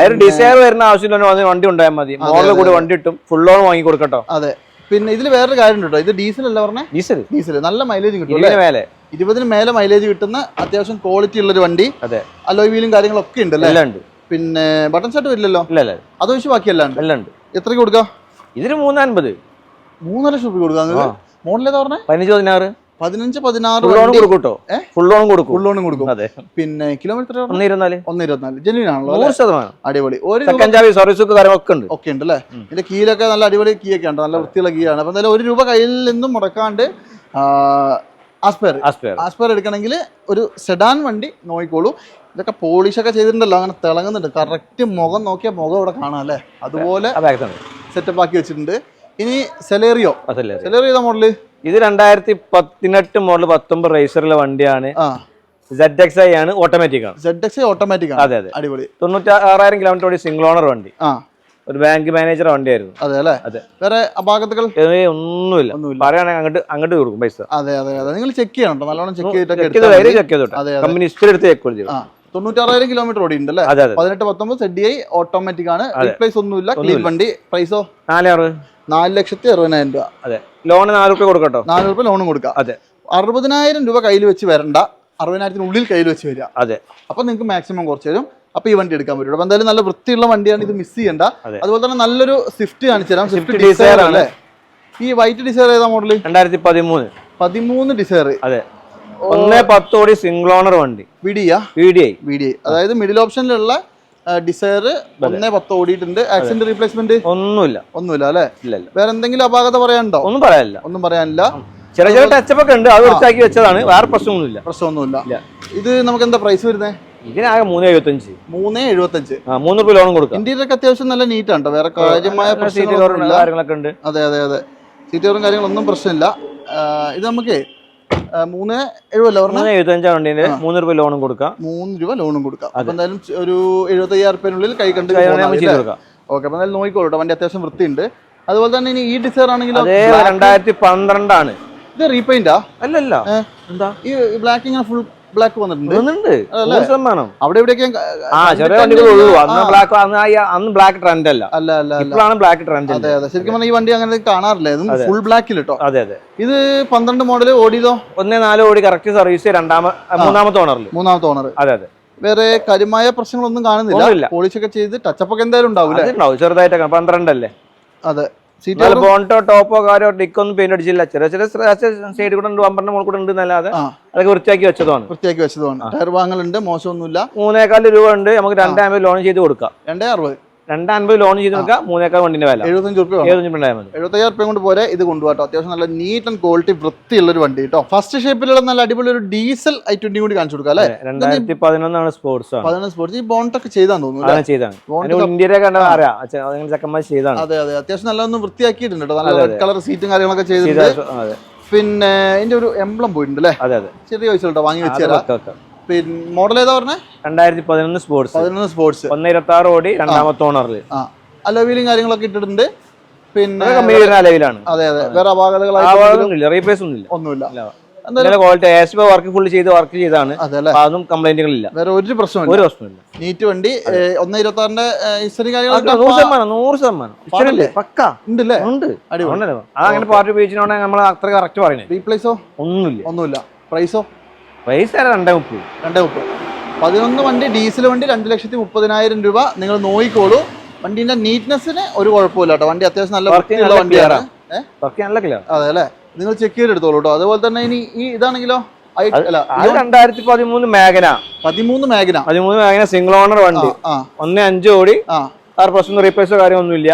അതൊരു ഡിസൈർ വരുന്ന ആവശ്യമില്ല വണ്ടി ഉണ്ടായാൽ മതി. മോഡൽ കൂടി വണ്ടി കിട്ടും. ഫുൾ ഓൺ വാങ്ങി കൊടുക്കട്ടോ അതെ. പിന്നെ ഇതിൽ വേറൊരു കാര്യം കേട്ടോ. ഇത് ഡീസൽ അല്ല പറഞ്ഞേ? ഡീസൽ ഡീസൽ നല്ല മൈലേജ് കിട്ടും മേലെ. ഇരുപതിന് മേലെ മൈലേജ് കിട്ടുന്ന അത്യാവശ്യം ക്വാളിറ്റി ഉള്ളൊരു വണ്ടി. അതെ. അലോയ് വീലും കാര്യങ്ങളൊക്കെ ഉണ്ട് അല്ലേ? ഉണ്ട്. പിന്നെ ബട്ടൺ ഷർട്ട് വരില്ലല്ലോ? അത് വെച്ച് ബാക്കിയെല്ലാം ഉണ്ട്? എല്ലാം ഉണ്ട്. എത്രയ്ക്ക് കൊടുക്കാം? ഇതിന് മൂന്നൻപത് മൂന്നര ലക്ഷം രൂപ കൊടുക്കാം മോഡൽ ഏതാ പറഞ്ഞേ? പതിനഞ്ച് പതിനാറ്. പതിനഞ്ച് പതിനാറ് കൊടുക്കൂട്ടോ? കൊടുക്കും ഫുൾ ലോൺ കൊടുക്കും. ഫുൾ ലോണും കൊടുക്കും. അതെ. പിന്നെ കിലോമീറ്റർ ഒന്ന് ഇരുപത്തിനാല് ഒന്ന് ഇരുപത്തിനാല് ജെന്യൂൻ ആണല്ലോ ശതമാനം. അടിപൊളി. ഒരു ചാവി സർവീസ് ഒക്കെ ഉണ്ട്. ഒക്കെ ഉണ്ട് അല്ലേ? ഇതിന്റെ കീലൊക്കെ നല്ല അടിപൊളി കീ ഒക്കെ ഉണ്ട്. നല്ല വൃത്തിയുള്ള കീ ആണ് അപ്പൊ എന്തായാലും ഒരു രൂപ കയ്യിൽ നിന്നും മുടക്കാണ്ട് ആസ്പെയർ ആസ്പയർ എടുക്കണമെങ്കിൽ ഒരു സെഡാൻ വണ്ടി നോക്കിക്കോളൂ. ഇതൊക്കെ പോളിഷ് ഒക്കെ ചെയ്തിട്ടുണ്ടല്ലോ. അങ്ങനെ തിളങ്ങുന്നുണ്ട്. കറക്റ്റ് മുഖം നോക്കിയാൽ മുഖം ഇവിടെ കാണാം അല്ലേ? അതുപോലെ സെറ്റപ്പ് ആക്കി വെച്ചിട്ടുണ്ട്. ഇനി സെലേറിയോ സെലേറിയോ മോഡൽ ഇത് രണ്ടായിരത്തി പതിനെട്ട് മോഡൽ പത്തൊമ്പത് റേസറിലെ വണ്ടിയാണ്. സെഡ് എക്സ് ഐ ആണ് ഓട്ടോമാറ്റിക് ആണ്. സെഡ് എക്സ് ഓട്ടോമാറ്റിക് ആണ്. അതെ അതെ. അടിപൊളി. തൊണ്ണൂറ്റി ആറായിരം കിലോമീറ്റർ ഓടി സിംഗിൾ ഓണർ വണ്ടി ഒരു ബാങ്ക് മാനേജർ വണ്ടിയായിരുന്നു. അതെ അല്ലേ? അതെ. വേറെ അപാകതകൾ ഏയ് ഒന്നുമില്ല. പറയുകയാണെങ്കിൽ അങ്ങോട്ട് അങ്ങോട്ട് കൊടുക്കും പൈസ. അതെ അതെ അതെ. നിങ്ങൾ ചെക്ക് ചെയ്യണം നല്ലോണം ചെക്ക് ചെയ്തിട്ട്. ചെക്ക് ചെയ്തോട്ടെ. കമ്പനി ഹിസ്റ്ററി എടുത്ത് ചെക്ക് ചെയ്തു തൊണ്ണൂറ്റാറായിരം കിലോമീറ്റർ ഓടിയുണ്ട് അല്ലേ? അതെ അതെ. പതിനെട്ട് പത്തൊമ്പത് സെഡ് ഐ ഓട്ടോമാറ്റിക് ആണ്. പ്രൈസ് റീപ്ലേസ് ഒന്നുമില്ല. ക്ലീൻ വണ്ടി. പ്രൈസോ നാലാറ് നാല് ലക്ഷത്തി അറുപതിനായിരം രൂപ. അതെ. ലോൺ നാല് റുപ്യ കൊടുക്കട്ടോ? നാല് രൂപ ലോണും കൊടുക്കാം. അതെ. അറുപതിനായിരം രൂപ കയ്യിൽ വെച്ച് വരണ്ട. അറുപതിനായിരത്തിനുള്ളിൽ കയ്യിൽ വെച്ച് വരിക. അതെ. അപ്പൊ നിങ്ങൾക്ക് മാക്സിമം കുറച്ച് തരും. അപ്പൊ ഈ വണ്ടി എടുക്കാൻ പറ്റും അപ്പൊ എന്തായാലും നല്ല വൃത്തിയുള്ള വണ്ടിയാണ് ഇത് മിസ് ചെയ്യണ്ട. അതുപോലെ തന്നെ നല്ലൊരു സ്വിഫ്റ്റ് കാണിച്ചു തരാം. സ്വിഫ്റ്റ് ഡിസൈർ ഡിസയർ ആണ്. ഈ വൈറ്റ് ഡിസയർ ഏതാ മോഡൽ രണ്ടായിരത്തി പതിമൂന്ന്. പതിമൂന്ന് ഡിസയർ അതെ. ഒന്നേ പത്തോടി സിംഗിൾ ഓണർ വണ്ടി. വിഡിയ വിഡിഐ വിഡിഐ അതായത് മിഡിൽ ഓപ്ഷനിലുള്ള ഡിസയർ ഒന്നേ പത്ത് ഓടിയിട്ടുണ്ട്. ആക്സിഡന്റ് റീപ്ലേസ്മെന്റ് ഒന്നുമില്ല. ഒന്നുമില്ല അല്ലേ? വേറെ എന്തെങ്കിലും അപാകത പറയാനുണ്ടോ? ഒന്നും പറയാനില്ല. ഒന്നും പറയാനില്ല. ചെറിയ ചെറിയ ടച്ചപ്പ് ഒക്കെ ഉണ്ട്. അത് വൃത്തിയാക്കി വെച്ചതാണ്. വേറെ പ്രശ്നമൊന്നുമില്ല. പ്രശ്നമൊന്നുമില്ല. ഇത് നമുക്ക് എന്താ പ്രൈസ് വരുന്നത് ഇതിനാകെ മൂന്ന് എഴുപത്തഞ്ച്. മൂന്ന് എഴുപത്തഞ്ച്. മൂന്ന് റുപ്യ ലോണും കൊടുക്കാം. ഇന്റീരിയർ ഒക്കെ അത്യാവശ്യം നല്ല നീറ്റ് ആണ്. വേറെ കാര്യമായ സീറ്റ് കാര്യങ്ങളൊക്കെ ഉണ്ട്. അതെ അതെ അതെ. സീറ്റുകളും കാര്യങ്ങളൊന്നും പ്രശ്നമില്ല. ഇത് നമുക്ക് മൂന്ന് എഴുപതല്ല മൂന്ന് എഴുപത്തഞ്ചാണ് വണ്ടീന്റെ മൂന്ന് രൂപ ലോണും കൊടുക്കാം. മൂന്ന് രൂപ ലോണും കൊടുക്കാം. അപ്പൊ എന്തായാലും ഒരു എഴുപത്തി അയ്യായിരം റുപ്യനുള്ളിൽ കൈ കണ്ട് ഓക്കെ അപ്പൊ എന്തായാലും നോക്കിക്കോളൂ. വണ്ടി അത്യാവശ്യം വൃത്തിയുണ്ട്. അതുപോലെ തന്നെ ഇനി ഈ ഡിസൈർ ആണെങ്കിലും രണ്ടായിരത്തി പന്ത്രണ്ടാണ്. ഇത് റീപെയിന്റാ? അല്ലല്ല. എന്താ? ഈ ബ്ലാക്ക് ഇങ്ങനെ ഫുൾ ബ്ലാക്ക് വന്നിട്ടുണ്ട്. ശതമാനം. അവിടെ ആ ചെറിയ വണ്ടികൾ ഉള്ളൂ. അന്ന് ബ്ലാക്ക് അന്ന് ബ്ലാക്ക് ട്രെൻഡ് അല്ല. അല്ല അല്ല ഇപ്പോഴാണ് ബ്ലാക്ക് ട്രെൻഡ് അതെ അതെ. ശരിക്കും പറഞ്ഞാൽ ഈ വണ്ടി അങ്ങനെ കാണാറില്ല. ഇതും ഫുൾ ബ്ലാക്കിൽ കേട്ടോ അതെ അതെ. ഇത് പന്ത്രണ്ട് മോഡൽ ഓടിയതോ? ഒന്നേ നാല് ഓടി കറക്റ്റ് സർവീസ് രണ്ടാമത്തെ മൂന്നാമത്തെ ഓണറിൽ മൂന്നാമത്തെ ഓണർ അതെ അതെ. വേറെ കാര്യമായ പ്രശ്നങ്ങളൊന്നും കാണുന്നില്ല. പോളിഷൊക്കെ ചെയ്ത് ടച്ചപ്പ് ഒക്കെ എന്തായാലും ഉണ്ടാവില്ല ചെറുതായിട്ടൊക്കെ. പന്ത്രണ്ടല്ലേ? അതെ. ബോണ്ടോ ടോപ്പോ കാരോ ടിക്കൊന്നും പെയിന്റ് അടിച്ചില്ല. ചെറിയ ചെറിയ സൈഡ് കൂടെ ഉണ്ട് ബമ്പറിന്റെ മുകളിൽ കൂടെ ഉണ്ട് എന്നല്ലാതെ അതൊക്കെ വൃത്തിയാക്കി വെച്ചതാണ്. വൃത്തിയാക്കി വെച്ചതുമാണ് ടയർ വാങ്ങലുണ്ട് മോശമൊന്നുമില്ല. മൂന്നേക്കാൽ രൂപ ഉണ്ട് നമുക്ക് രണ്ടാമ്പത് ലോൺ ചെയ്ത് കൊടുക്കാം. രണ്ടേ അറുപത്. രണ്ടാമ്പത് ലോൺ ചെയ്ത് കൊടുക്കാം മൂന്നേക്കാൾ വണ്ടിന്റെ വില. എഴുപത്തഞ്ച് റുപ്യ എഴുപത്തയ്യായിരം റുപ്യ കൊണ്ട് പോലെ ഇത് കൊണ്ടുപോകട്ടോ അത്യാവശ്യം നല്ല നീറ്റ് ആൻഡ് ക്വാളിറ്റി വൃത്തിയുള്ള ഒരു വണ്ടി കേട്ടോ. ഫസ്റ്റ് ഷേപ്പിലുള്ള നല്ല അടിപൊളി ഒരു ഡീസൽ ഐ ട്വന്റി കൂടി കാണിച്ചു കൊടുക്കാം അല്ലേ? രണ്ടായിരത്തി പതിനൊന്നാണ് സ്പോർട്സ് പതിനൊന്ന് സ്പോർട്സ് ഈ ബോണ്ടൊക്കെ ചെയ്താന്ന് തോന്നുന്നു ചെയ്താണ്. ഇന്ത്യയിലെ കണ്ട അറിയാം. ചെക്കന്മാർ ചെയ്താണ്. അതെ അതെ. അത്യാവശ്യം നല്ലതൊന്നും വൃത്തിയാക്കിയിട്ടുണ്ട് കേട്ടോ. നല്ല റെഡ് കളർ സീറ്റും കാര്യങ്ങളൊക്കെ ചെയ്ത ചെയ്തിട്ടുണ്ട് പിന്നെ ഇതിന്റെ ഒരു എംബ്ലം പോയിട്ടുണ്ട് അല്ലേ? അതെ അതെ. ചെറിയ പൈസ കേട്ടോ. വാങ്ങി വെച്ച് പിന്നെ മോഡൽ ഏതാ പറഞ്ഞേ? രണ്ടായിരത്തി പതിനൊന്ന് സ്പോർട്സ് പതിനൊന്ന് സ്പോർട്സ് ഒന്ന് ഇരുപത്തി ആറ് രണ്ടാമത്തെ ഓണറിൽ ആ. അലോവീലും കാര്യങ്ങളൊക്കെ ഇട്ടിട്ടുണ്ട്. പിന്നെ കമ്പനി വരുന്ന അതെ അതെ. വേറെ റീപ്ലേസ് ഒന്നുമില്ല. ക്വാളിറ്റി വർക്ക് ഫുൾ ചെയ്ത് വർക്ക് ചെയ്താണ്. അതെ അല്ലേ? കംപ്ലൈന്റുകളില്ല വേറെ ഒരു പ്രശ്നമില്ല ഒരു പ്രശ്നമില്ല നീറ്റ് വണ്ടി ഒന്ന് ഇരുപത്തി ആറിന്റെ ഹിസ്റ്ററി അത് കാര്യങ്ങളൊക്കെ നൂറ് ശതമാനം നൂറ് ശതമാനം. ഇഷ്ടമല്ലേ? പക്ക. ഉണ്ടല്ലേ? ഉണ്ട്. അടിപൊളി. അതങ്ങനെ പാർട്ടി നമ്മൾ അത്ര കറക്റ്റ് പറയണേ റീപ്ലേസോ ഒന്നുമില്ല. ഒന്നുമില്ല. പ്രൈസോ പൈസ രണ്ടേ മുപ്പത്. രണ്ടേ മുപ്പത്. പതിനൊന്ന് വണ്ടി ഡീസൽ വണ്ടി രണ്ട് ലക്ഷത്തി മുപ്പതിനായിരം രൂപ. നിങ്ങൾ നോക്കിക്കോളൂ. വണ്ടീന്റെ നീറ്റ്നെസ്സിന് ഒരു കുഴപ്പമില്ല കേട്ടോ. വണ്ടി അത്യാവശ്യം നല്ല വണ്ടിയാണ്. നല്ല അതെ അല്ലേ? നിങ്ങൾ ചെക്ക് ചെയ്തെടുത്തോളൂ കേട്ടോ. അതുപോലെ തന്നെ ഇനി ഈ ഇതാണെങ്കിലോ? രണ്ടായിരത്തി പതിമൂന്ന് മേഘന പതിമൂന്ന് മാഗിന പതിമൂന്ന് മേഘന സിംഗിൾ ഓണർ വണ്ടി. ഒന്ന് അഞ്ച് കോടി ആറ് പ്രശ്നം റീപ്ലേസോ കാര്യമൊന്നുമില്ല.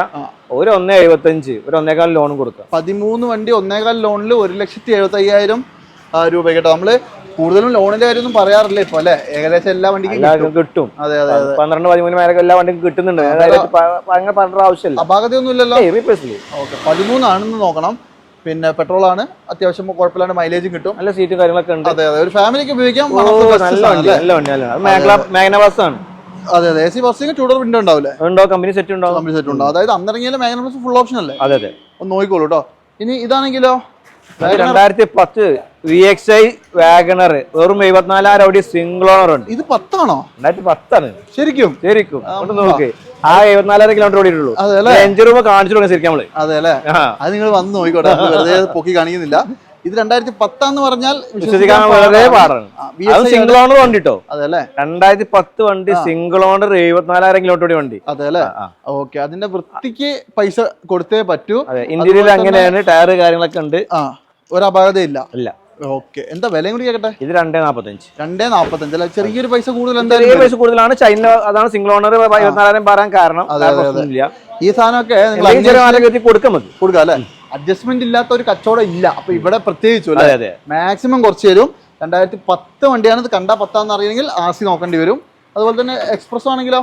ഒരു ഒന്നേ എഴുപത്തഞ്ച്. ഒരു ഒന്നേകാൽ ലോൺ കൊടുക്കാം പതിമൂന്ന് വണ്ടി ഒന്നേകാൽ ലോണിൽ ഒരു ലക്ഷത്തി എഴുപത്തി അയ്യായിരം രൂപ കേട്ടോ. നമ്മൾ കൂടുതലും ലോണിന്റെ കാര്യമൊന്നും പറയാറില്ല ഇപ്പൊ അല്ലെ? ഏകദേശം എല്ലാ വണ്ടിക്കും കിട്ടും. അതെ അതെ പന്ത്രണ്ട് പതിമൂന്ന് മേലൊക്കെ എല്ലാ വണ്ടിക്കും കിട്ടുന്നുണ്ട്. അങ്ങനെ പറഞ്ഞ ആവശ്യമില്ല. അപാകതയൊന്നും ഇല്ലല്ലോ ഓക്കെ പതിമൂന്നാണെന്ന് നോക്കണം. പിന്നെ പെട്രോൾ ആണ് അത്യാവശ്യം കുഴപ്പമില്ലാണ്ട് മൈലേജും കിട്ടും. നല്ല സീറ്റും കാര്യങ്ങളൊക്കെ ഉണ്ട്. അതെ അതെ ഒരു ഫാമിലിക്ക് ഉപയോഗിക്കാം മേഘന ബസ് ആണ് അതെ അതെ എ സി ബസ്സിന് ടൂഡർ വിൻഡോ ഉണ്ടാവില്ലേ? ഉണ്ടോ? കമ്പനി സെറ്റ് ഉണ്ടോ? കമ്പനി സെറ്റ് ഉണ്ടോ? അതായത് അന്നിറങ്ങിയാലും മാഗ്ന ബസ് ഫുൾ ഓപ്ഷൻ അല്ലേ? അതെ അതെ. ഒന്ന് നോക്കിക്കോളൂ കേട്ടോ ഇനി ഇതാണെങ്കിലോ? രണ്ടായിരത്തി പത്ത് വി എക്സ് ഐ വാഗണർ വെറും എഴുപത്തിനാലായിരം അവിടെ സിംഗിൾ ഓണർ ഉണ്ട്. ഇത് പത്താണോ? രണ്ടായിരത്തി പത്താണ്. ശരിക്കും? ശരിക്കും. ഒന്ന് നോക്ക്. ആ. എഴുപത്തിനാലായിരം കിലോമീറ്റർ ഓടിയിട്ടുള്ളൂ. അഞ്ച് രൂപ കാണിച്ചു തുടങ്ങി ശരിക്കും നമ്മൾ. അതെ അല്ലേ? അത് നിങ്ങൾ വന്ന് നോക്കിക്കോട്ടെ. വെറുതെ പൊക്കി കാണിക്കുന്നില്ല. ഇത് രണ്ടായിരത്തി പത്താന്ന് പറഞ്ഞാൽ വിശ്വസിക്കാൻ വളരെ പാടാണ്. സിംഗിൾ ഓണർ വണ്ടി കേട്ടോ അതെ അല്ലേ? രണ്ടായിരത്തി പത്ത് വണ്ടി സിംഗിൾ ഓണർ എഴുപത്തിനാലായിരം കിലോമീറ്റർ ഓടി വണ്ടി. അതെ അല്ലേ? ആ. ഓക്കെ അതിന്റെ വൃത്തിക്ക് പൈസ കൊടുത്തേ പറ്റൂ. ഇന്റീരിയർ ഇന്ത്യയിൽ അങ്ങനെയാണ് ടയർ കാര്യങ്ങളൊക്കെ ഉണ്ട്. ഒരു അപാകതയില്ല. ഇല്ല. ഓക്കെ. എന്താ വിലയും കൂടി കേട്ടെ ഇത് രണ്ടേ നാപ്പത്തഞ്ച്. രണ്ടേ നാപ്പത്തഞ്ച്. അല്ല? ചെറിയൊരു പൈസ കൂടുതൽ ചെറിയ. പൈസ കൂടുതലാണ്. ചൈന അതാണ് സിംഗിൾ ഓണർ ഇരുപത്തിനാലായിരം പറയാൻ കാരണം. ഈ സാധനമൊക്കെ നിങ്ങൾ മാറ്റം വരുത്തി കൊടുക്കാം അല്ലെ? അഡ്ജസ്റ്റ്മെന്റ് ഇല്ലാത്ത ഒരു കച്ചവടം ഇല്ല. അപ്പൊ ഇവിടെ പ്രത്യേകിച്ചു അതെ മാക്സിമം കുറച്ച് തരും. രണ്ടായിരത്തി പത്ത് വണ്ടിയാണ് ഇത്. കണ്ടാ പത്താന്ന് അറിയണമെങ്കിൽ ആർ സി നോക്കേണ്ടി വരും. അതുപോലെ തന്നെ എക്സ്പ്രസ് ആണെങ്കിലോ?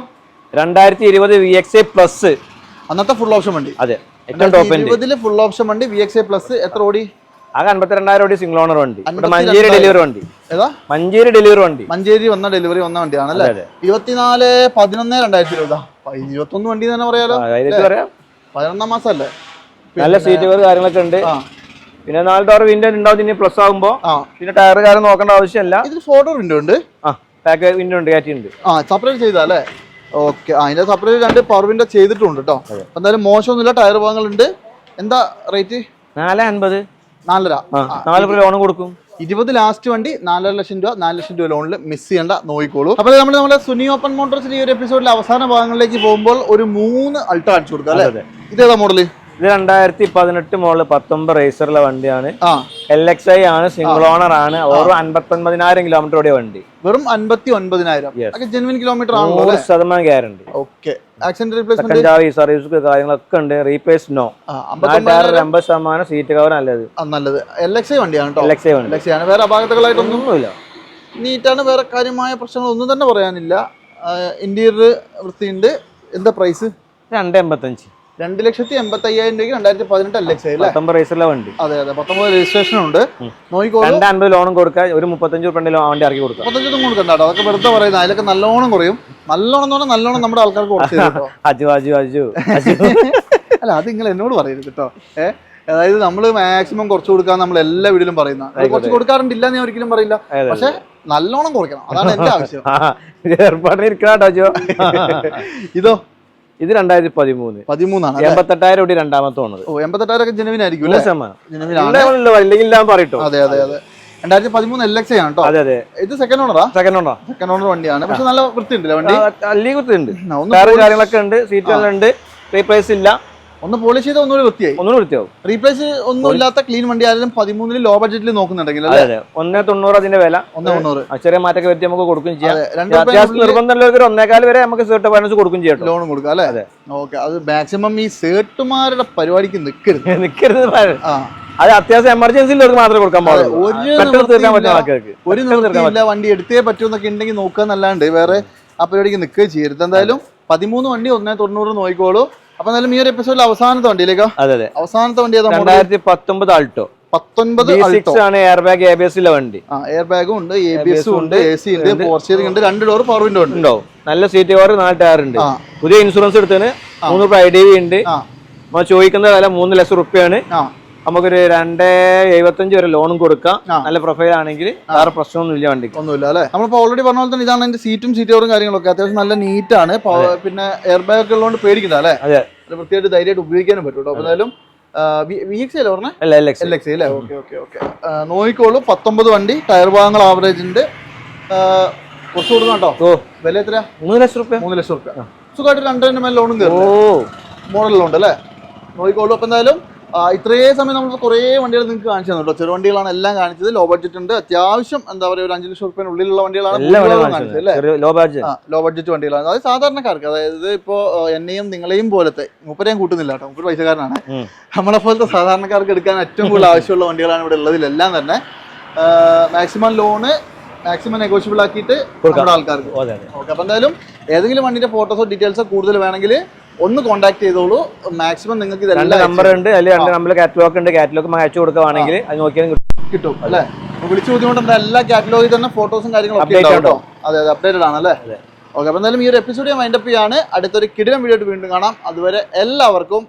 രണ്ടായിരത്തി ഇരുപത് വി എക്സ് എ പ്ലസ് അന്നത്തെ ഫുൾ ഓപ്ഷൻ വണ്ടി. അതെ ഏറ്റവും ടോപ്പ് ഫുൾ ഓപ്ഷൻ വണ്ടി വി എക്സ് എ പ്ലസ് എത്ര ഓടി? ആകെ അൻപത്തിരണ്ടായിരം കോടി സിംഗിൾ ഓണർ വണ്ടി. ഇവിടെ 52,000 മഞ്ചേരി ഡെലിവറി വണ്ടി. ഏതാ? മഞ്ചേരി ഡെലിവറി വണ്ടി. മഞ്ചേരി വന്ന ഡെലിവറി വന്ന വണ്ടിയാണ് അല്ലേ? ഇരുപത്തിനാല് പതിനൊന്ന് രണ്ടായിരത്തി ഇരുപത്. ഇരുപത്തൊന്ന് വണ്ടി തന്നെ പറയാലോ. ആ, പതിനൊന്നാം മാസം അല്ലേ നല്ല സീറ്റുകൾ കാര്യങ്ങളൊക്കെ ഉണ്ട്. ആ. പിന്നെ നാല് ഡോർ വിൻഡോ ഉണ്ടാവും ഇനി പ്ലസ് ആകുമ്പോ ആ. പിന്നെ ടയർ കാര്യം നോക്കേണ്ട ആവശ്യമില്ല. ഇതിൽ വിൻഡോ ഉണ്ട്? ആ പാക്ക് വിൻഡോ ഉണ്ട് കയറ്റിയുണ്ട് ആ സെപ്പറേറ്റ് ചെയ്താ അല്ലേ? ഓക്കെ അതിന്റെ സെപ്പറേറ്റ് രണ്ട് പവർ വിൻഡോ ചെയ്തിട്ടുണ്ട് കേട്ടോ എന്തായാലും മോശമൊന്നുമില്ല ടയർ ഭാഗങ്ങളുണ്ട്. എന്താ റേറ്റ് നാല് അൻപത്. നാലര. നാല് ലോൺ കൊടുക്കും. ഇരുപത് ലാസ്റ്റ് വണ്ടി നാലര ലക്ഷം രൂപ നാല് ലക്ഷം രൂപ ലോണിൽ മിസ് ചെയ്യേണ്ട നോക്കിക്കോളൂ അപ്പോൾ നമ്മൾ നമ്മുടെ സുനി ഓപ്പൺ മോട്ടോർസിന്റെ ഈ ഒരു എപ്പിസോഡിലെ അവസാന ഭാഗങ്ങളിലേക്ക് പോകുമ്പോൾ ഒരു മൂന്ന് അൾട്ടോ കാണിച്ചു കൊടുക്കാം അല്ലേ? ഇതേതാ മോഡൽ ഇത് രണ്ടായിരത്തി പതിനെട്ട് മോളിൽ പത്തൊമ്പത് റേസറിലെ വണ്ടിയാണ്. എൽ എക്സ് ഐ ആണ് സിംഗിൾ ഓണർ ആണ്. ഓരോ അൻപത്തി ഒൻപതിനായിരം കിലോമീറ്റർ ഓടിയ വണ്ടി. വെറും അൻപത്തി ഒൻപതിനായിരം ജെനുവിൻ കിലോമീറ്റർ നൂറ് ശതമാനം ഗ്യാരണ്ടി ഓക്കെ സർവീസ് കാര്യങ്ങളൊക്കെ ഉണ്ട്. റീപ്ലേസ് നോ അമ്പത് ശതമാനം സീറ്റ് കവർ നല്ലത്. നല്ലത്. എൽ എക്സ് ഐ വണ്ടിയാണ് L X I L X I ആണ്. വേറെ അപാകതകളായിട്ടൊന്നും നീറ്റാണ്. വേറെ കാര്യമായ പ്രശ്നങ്ങൾ ഒന്നും തന്നെ പറയാനില്ല. ഇന്റീരിയർ വൃത്തിയുണ്ട്. എന്താ പ്രൈസ് രണ്ട് എൺപത്തഞ്ച് രണ്ട് ലക്ഷത്തി എൺപത്തി അയ്യായിരം രൂപയ്ക്ക് രണ്ടായിരത്തി പതിനെട്ട് അല്ലേ? പത്തൊമ്പത് റേസറിലെ വണ്ടി. അതെ അതെ. പത്തൊമ്പത് രജിസ്ട്രേഷൻ ഉണ്ട് നോക്കിക്കോ രണ്ട് അൻപത് ലോണും കൊടുക്കുക ഒരു മുപ്പത്തഞ്ച് റുപ്യന്റെ വണ്ടി ഇറക്കി കൊടുക്കാം മുപ്പത്തഞ്ചൊന്നും കൊടുക്കണ്ട കേട്ടോ. അതൊക്കെ വെറുതെ പറയുന്നത്. അതിലൊക്കെ നല്ലോണം കുറയും. നല്ലോണം എന്ന് പറഞ്ഞാൽ നല്ലോണം നമ്മുടെ ആൾക്കാർക്ക് അജു അജു അജു അജു. അല്ല അത് നിങ്ങൾ എന്നോട് പറയരുത് കേട്ടോ. ഏഹ് അതായത് നമ്മൾ മാക്സിമം കുറച്ച് കൊടുക്കാൻ നമ്മൾ എല്ലാ വീട്ടിലും പറയുന്ന. കുറച്ച് കൊടുക്കാറുണ്ടില്ല ഞാൻ ഒരിക്കലും പറയില്ല. പക്ഷെ നല്ലോണം കുറയ്ക്കണം. അതാണ് എന്റെ ആവശ്യം. ഇതോ ഇത് രണ്ടായിരത്തി പതിമൂന്ന് പതിമൂന്നാണ്? എൺപത്തെട്ടായിരം കോടി രണ്ടാമത്തെ വന്നത്. ഓ നൂറ് അല്ലേ? ശതമാനം ജനുവിനാണ് അല്ലെങ്കിൽ ഞാൻ പറയട്ടോ. അതെ അതെ അതെ. രണ്ടായിരത്തി പതിമൂന്ന് എൽ എക്സ് ആണ് കേട്ടോ അതെ അതെ. ഇത് സെക്കൻഡ് ഓണറാ സെക്കൻഡ് ഓണറാ സെക്കൻഡ് ഓണർ വണ്ടിയാണ്. പക്ഷെ നല്ല വൃത്തിയുണ്ടല്ലോ വണ്ടി? അല്ലി വൃത്തിയുണ്ട്. കാര്യങ്ങളൊക്കെ ഉണ്ട് സീറ്റ് എല്ലാം ഉണ്ട്. റീപ്ലേസ് ഇല്ല. ഒന്ന് പോളിഷ് ചെയ്ത് ഒന്നുകൂടി വൃത്തിയായി. ഒന്നുകൂടി വൃത്തിയാവും. റീപ്ലേസ് ഒന്നും ഇല്ലാത്ത ക്ലീൻ വണ്ടി ആയാലും പതിമൂന്നിൽ ലോ ബഡ്ജറ്റിൽ നോക്കുന്നുണ്ടെങ്കിൽ ഒന്നേ തൊണ്ണൂറ് അതിന്റെ വില. ഒന്ന് തൊണ്ണൂറ്. ചെറിയ മാറ്റൊക്കെ വരുത്തി നമുക്ക് കൊടുക്കും ചെയ്യാം. നിർബന്ധമുള്ളവർക്ക് ഒരു വരെ നമുക്ക് സേർട്ട് ഫൈനാൻസ് കൊടുക്കും ചെയ്യാം ലോൺ കൊടുക്കാം അല്ലേ? അതെ. ഓക്കെ അത് മാക്സിമം ഈ സേർട്ടുമാരുടെ പരിപാടിക്ക് നിൽക്കരുത് നിൽക്കരുത് അത് അത്യാവശ്യം എമർജൻസി മാത്രമേ കൊടുക്കാൻ പാടുള്ളൂ. ഒരു വണ്ടി എടുത്തേ പറ്റുമെന്നൊക്കെ ഉണ്ടെങ്കിൽ നോക്കുക എന്നല്ലാണ്ട് വേറെ ആ പരിപാടിക്ക് നിൽക്കുകയും ചെയ്യരുത്. എന്തായാലും പതിമൂന്ന് വണ്ടി ഒന്നേ തൊണ്ണൂറ് നോക്കിക്കോളൂ. അപ്പൊ നല്ല ഈ ഒരു എപ്പിസോഡിൽ അവസാനത്തെ വണ്ടിയിലേക്കോ അതെ അതെ. അവസാനത്തെ വണ്ടി ഏതാ? രണ്ടായിരത്തി പത്തൊമ്പത് ആൾട്ടോ. പത്തൊൻപത് ആണ് എയർ ബാഗ് എ ബി എസിലെ വണ്ടി. ആ എയർ ബാഗും ഉണ്ട് എ ബി എസും ഉണ്ട് എ സി ഉണ്ട്. ഫോർ സ്റ്റിയറിംഗ് ഉണ്ട് രണ്ട് ഡോർ പവർ വിൻഡോ ഉണ്ട്. നല്ല സീറ്റ് കവർ നാല് ടയർ ഉണ്ട്. പുതിയ ഇൻഷുറൻസ് എടുത്തതിന് മൂന്ന് ഐ ഡി വി ഉണ്ട്. ചോദിക്കുന്ന വില മൂന്ന് ലക്ഷം റുപ്യാണ്. ആ. നമുക്കൊരു രണ്ട് എഴുപത്തഞ്ച് വരെ ലോണും കൊടുക്കാം. നല്ല പ്രൊഫൈൽ ആണെങ്കിൽ വേറെ പ്രശ്നമൊന്നും ഇല്ല വണ്ടിക്ക്. ഒന്നുമില്ല അല്ലേ? നമ്മളിപ്പോൾ ഓൾറെഡി പറഞ്ഞ പോലെ തന്നെ ഇതാണ് അതിന്റെ സീറ്റും സീറ്റ് കവറും കാര്യങ്ങളൊക്കെ. അത്യാവശ്യം നല്ല നീറ്റ് ആണ്. പിന്നെ എയർ ബാഗ് ഒക്കെ ഉള്ളതുകൊണ്ട് പേടിക്കണ്ട അല്ലേ? അതെ. പ്രത്യേകിച്ച് ധൈര്യമായിട്ട് ഉപയോഗിക്കാനും പറ്റും കേട്ടോ. എന്തായാലും നോക്കിക്കോളൂ. പത്തൊമ്പത് വണ്ടി ടയർ ഭാഗങ്ങൾ ആവറേജിന്റെ കുറച്ച് കൊടുക്കണം കേട്ടോ. വില എത്ര മൂന്ന് ലക്ഷം റുപ്യ. മൂന്ന് ലക്ഷം റുപ്യ. സുഖമായിട്ട് രണ്ടര മേലെ ലോണും ഓ. കയറും മോഡലുണ്ട് അല്ലേ? നോക്കിക്കോളൂ. അപ്പൊ എന്തായാലും ഇത്രയും സമയം നമ്മൾ കുറേ വണ്ടികൾ നിങ്ങൾക്ക് കാണിച്ചു തന്നു കേട്ടോ ചെറു വണ്ടികളാണ് എല്ലാം കാണിച്ചത്. ലോ ബഡ്ജറ്റ് ഉണ്ട്. അത്യാവശ്യം എന്താ പറയുക ഒരു അഞ്ച് ലക്ഷം റുപ്യ ഉള്ളിലുള്ള വണ്ടികളാണ് കാണിച്ചത് അല്ലേ ലോ ബഡ്ജറ്റ് ലോ ബഡ്ജറ്റ് വണ്ടികളാണ്. അതായത് സാധാരണക്കാർക്ക് അതായത് ഇപ്പോൾ എന്നെയും നിങ്ങളെയും പോലത്തെ മൂപ്പരെയും കൂട്ടുന്നില്ല കേട്ടോ. മൂപ്പര് പൈസക്കാരനാണ്. നമ്മളെ പോലത്തെ സാധാരണക്കാർക്ക് എടുക്കാൻ ഏറ്റവും കൂടുതൽ ആവശ്യമുള്ള വണ്ടികളാണ് ഇവിടെ ഉള്ളതിലെല്ലാം തന്നെ. മാക്സിമം ലോണ് മാക്സിമം നെഗോഷ്യബിൾ ആക്കിയിട്ട് നമ്മുടെ ആൾക്കാർക്ക്. ഓക്കെ അപ്പം എന്തായാലും ഏതെങ്കിലും വണ്ടിന്റെ ഫോട്ടോസോ ഡീറ്റെയിൽസോ കൂടുതൽ വേണമെങ്കിൽ ഒന്ന് കോൺടാക്ട് ചെയ്തോളൂ. മാക്സിമം നിങ്ങൾക്ക് രണ്ട് ഇതെല്ലാം നമ്പർ ഉണ്ട്. അതിൽ രണ്ട് നമ്പർ കാറ്റലോഗ് ഉണ്ട്. കാറ്റലോഗ് അയച്ചു കൊടുക്കുകയാണെങ്കിൽ അത് നോക്കിയാൽ കിട്ടും. അല്ലേ? വിളിച്ചു ബുദ്ധിമുട്ടുണ്ട് എല്ലാ കാറ്റലോഗിൽ തന്നെ ഫോട്ടോസും കാര്യങ്ങളും Update കേട്ടോ അതെ അതെ അപ്ഡേറ്റഡ് ആണല്ലേ അല്ലേ? ഓക്കെ അപ്പൊ എന്തായാലും ഈ ഒരു എപ്പിസോഡ് ഞാൻ വൈൻഡപ്പ് ചെയ്യാണ്. അടുത്തൊരു കിടിലം വീഡിയോ വീണ്ടും കാണാം. അതുവരെ എല്ലാവർക്കും